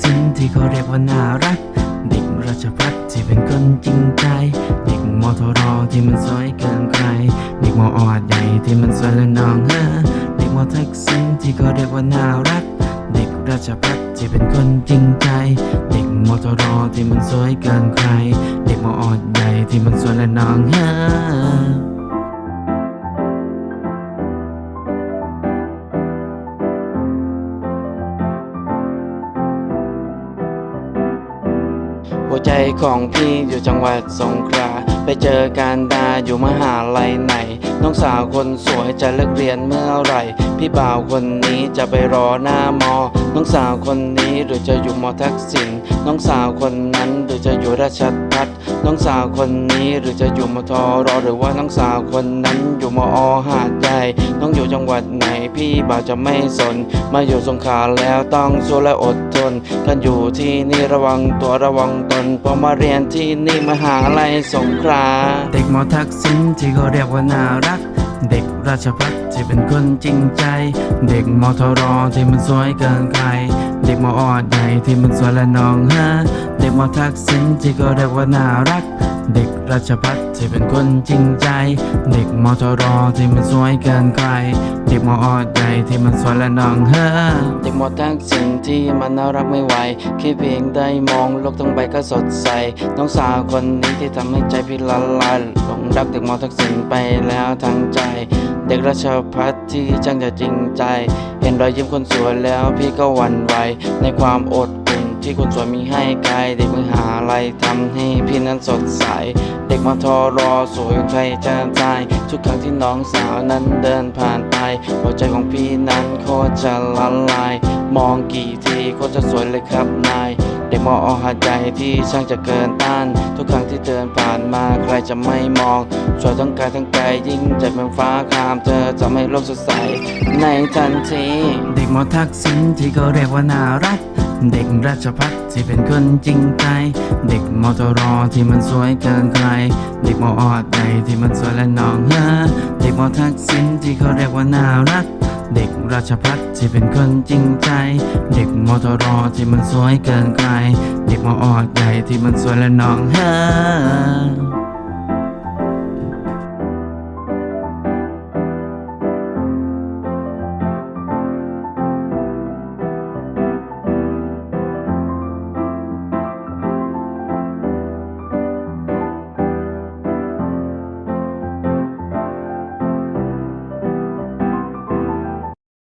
ซึ้งที่เขาเรียกว่าน่ารัก เด็กราชพัฒที่เป็นคนจริงใจ เด็กมทรที่มันสวยเกินใคร เด็กมออดใหญ่ที่มันสวยและน้องเฮอเด็กมอทักษิณที่ก็เรียกว่าน่ารัก เด็กราชพัฒที่เป็นคนจริงใจ เด็กมทรที่มันสวยเกินใคร เด็กมออดใหญ่ที่มันสวยและน้องเฮอ ใจของพี่อยู่จังหวัดสงขลา ไปเจอการดาอยู่มหาลัยไหน น้องสาวคนสวยจะเลิกเรียนเมื่อไหร่ พี่บ่าวคนนี้จะไปรอหน้ามอ น้องสาวคนนี้หรือจะอยู่มอทักษิณน้องสาวคนนั้นหรือจะอยู่ราชพัฒน้องสาวคนนี้หรือจะอยู่มทรหรือว่าน้องสาวคนนั้นอยู่มอหาดใหญ่น้องอยู่จังหวัดไหนพี่บ่าวจะไม่สน มาอยู่สงขลาแล้วต้องสู้และอดทนกันอยู่ที่นี่ระวังตัวระวังตนพอมาเรียนที่นี่มหาลัยสงขลาเด็กมอทักษิณที่เขาเรียกว่าน่ารัก เด็กราชพัฒที่เป็นคนจริงใจ เด็กมอทรที่มันสวยเกินใคร เด็กมออดใหญ่ที่มันสวยและน้องฮะเด็กมอทักษิณที่เขาเรียกว่าน่ารัก เด็กราชพัฒที่เป็นคนจริงใจ เด็กมอทรอที่มันสวยเกินใคร เด็กมออดใหญ่ที่มันสวยและน้องเฮอเด็กมอทักษิณที่มันน่ารักไม่ไหวแค่เพียงได้มองโลกทั้งใบก็สดใส น้องสาวคนนี้ที่ทำให้ใจพี่ละลายหลงรักเด็กมอทักษิณไปแล้วทั้งใจเด็กราชพัฒที่ช่างจะจริงใจ เห็นรอยยิ้มคนสวยแล้วพี่ก็หวั่นไหวในความอดอุ่นที่คนสวยมีให้กายเด็กมือหาอะไรทำให้พี่นั้นสดใส เด็กมาทอรอสวยใครจะตาย ทุกครั้งที่น้องสาวนั้นเดินผ่านไป หัวใจของพี่นั้นโคตรจะละลาย มองกี่ทีโคตรจะสวยเลยครับนาย เด็กมออหาดใหญ่ที่ช่างจะเกินต้าน ทุกครั้งที่เดินผ่านมาใครจะไม่มองสวยทั้งกายทั้งใจยิ่งใจเป็นฟ้าคามเธอจะไม่ลกสดใสในทันที เด็กมอทักษิณที่เขาเรียกว่าน่ารัก เด็กราชพัฒที่เป็นคนจริงใจ เด็กมอทรอที่มันสวยเกินใคร เด็กมออดใหญ่ที่มันสวยและน้องเฮอเด็กมอทักษิณที่เขาเรียกว่าน่ารัก ราชพัฒที่เป็นคนจริงใจ เด็กมอทรอที่มันสวยเกินใคร เด็กมออดใหญ่ที่มันสวยและน้องเฮอ